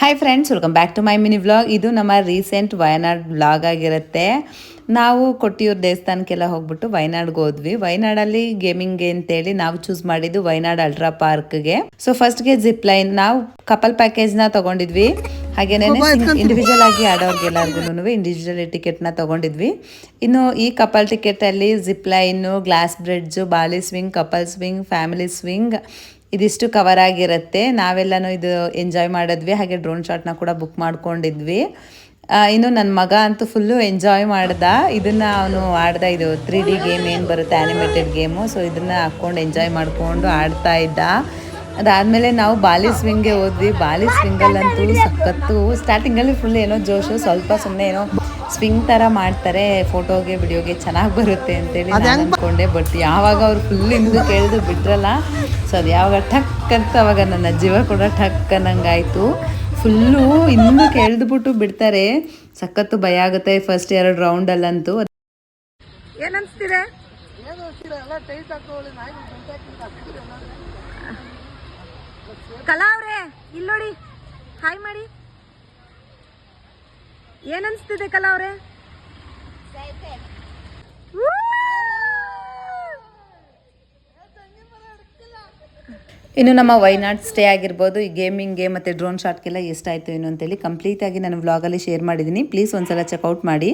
Hi friends welcome back to my mini vlog ಇದು ನಮ್ಮ recent Wayanad vlog ಆಗಿರುತ್ತೆ. ನಾವು ಕೊಟ್ಟಿಯೂರು ದೇವಸ್ಥಾನಕ್ಕೆಲ್ಲ ಹೋಗ್ಬಿಟ್ಟು ವಯನಾಡ್ಗೆ ಹೋದ್ವಿ. ವಯನಾಡಲ್ಲಿ ಗೇಮಿಂಗ್ ಅಂತೇಳಿ ನಾವು ಚೂಸ್ ಮಾಡಿದ್ದು ವಯನಾಡ್ ಅಲ್ಟ್ರಾ ಪಾರ್ಕ್ಗೆ ಸೊ ಫಸ್ಟ್ಗೆ ಜಿಪ್ ಲೈನ್ ನಾವು ಕಪಲ್ ಪ್ಯಾಕೇಜ್ನ ತಗೊಂಡಿದ್ವಿ. ಹಾಗೇನೆ ಇಂಡಿವಿಜುವಲ್ ಆಗಿ ಆಡೋರ್ಗೆಲ್ಲರಿಗೂ ಇಂಡಿವಿಜುವಲ್ ಟಿಕೆಟ್ನ ತಗೊಂಡಿದ್ವಿ. ಇನ್ನು ಈ couple ಟಿಕೆಟಲ್ಲಿ zip line glass bridge Bali swing couple swing family swing ಇದಿಷ್ಟು ಕವರ್ ಆಗಿರುತ್ತೆ. ನಾವೆಲ್ಲನೂ ಇದು ಎಂಜಾಯ್ ಮಾಡಿದ್ವಿ. ಹಾಗೆ ಡ್ರೋನ್ ಶಾಟ್ನ ಕೂಡ ಬುಕ್ ಮಾಡ್ಕೊಂಡಿದ್ವಿ. ಇನ್ನು ನನ್ನ ಮಗ ಅಂತೂ ಫುಲ್ಲು ಎಂಜಾಯ್ ಮಾಡ್ದ. ಇದನ್ನು ಅವನು ಆಡ್ದ, ಇದು ತ್ರೀ ಡಿ ಗೇಮ್ ಏನು ಬರುತ್ತೆ ಆ್ಯನಿಮೇಟೆಡ್ ಗೇಮು ಸೊ ಇದನ್ನು ಹಾಕ್ಕೊಂಡು ಎಂಜಾಯ್ ಮಾಡಿಕೊಂಡು ಆಡ್ತಾ ಇದ್ದ. ಅದಾದಮೇಲೆ ನಾವು ಬಾಲಿ ಸ್ವಿಂಗ್ಗೆ ಹೋದ್ವಿ. ಬಾಲಿ ಸ್ವಿಂಗಲ್ಲಂತೂ ಸಖತ್ತು ಸ್ಟಾರ್ಟಿಂಗಲ್ಲಿ ಫುಲ್ ಏನೋ ಜೋಶು, ಸ್ವಲ್ಪ ಸುಮ್ಮನೆ ಏನೋ ಸ್ವಿಂಗ್ ತರ ಮಾಡ್ತಾರೆ ಫೋಟೋಗೆ ವಿಡಿಯೋಗೆ ಚೆನ್ನಾಗಿ ಬರುತ್ತೆ ಅಂತೇಳಿ ನಾನು ಅಂದ್ಕೊಂಡೆ ಬಟ್ ಯಾವಾಗ ಅವ್ರು ಫುಲ್ ಹಿಂದೆ ಕೇಳಿದು ಬಿಟ್ರಲ್ಲ ಸೊ ಅದು ಯಾವಾಗ ಟಕ್ ಅಂತ ಅವಾಗ ನನ್ನ ಜೀವ ಕೂಡ ಟಕ್ ಅನ್ನಂಗಾಯ್ತು. ಫುಲ್ಲು ಇನ್ನೂ ಕೇಳಿದ್ಬಿಟ್ಟು ಬಿಡ್ತಾರೆ. ಸಖತ್ತು ಭಯ ಆಗುತ್ತೆ ಫಸ್ಟ್ ಎರಡು ರೌಂಡಲ್ಲಂತೂ ಏನನ್ಸ್ತಿದೆ ಕಲಾ ಅವ್ರೆ ಇಲ್ಲಿ ನೋಡಿ ಹಾಯ್ ಮಾಡಿ ಏನನ್ಸ್ತಿದೆ ಕಲಾ ಅವ್ರೆ? ಇನ್ನು ನಮ್ಮ ವೈನಾಡ್ ಸ್ಟೇ ಆಗಿರ್ಬೋದು ಈ ಗೇಮಿಂಗ್ಗೆ ಮತ್ತು ಡ್ರೋನ್ ಶಾಟ್ಗೆಲ್ಲ ಎಷ್ಟಾಯಿತು ಏನು ಅಂತೇಳಿ ಕಂಪ್ಲೀಟಾಗಿ ನಾನು ವ್ಲಾಗಲ್ಲಿ ಶೇರ್ ಮಾಡಿದ್ದೀನಿ ಪ್ಲೀಸ್ ಒಂದ್ಸಲ ಚೆಕ್ಔಟ್ ಮಾಡಿ.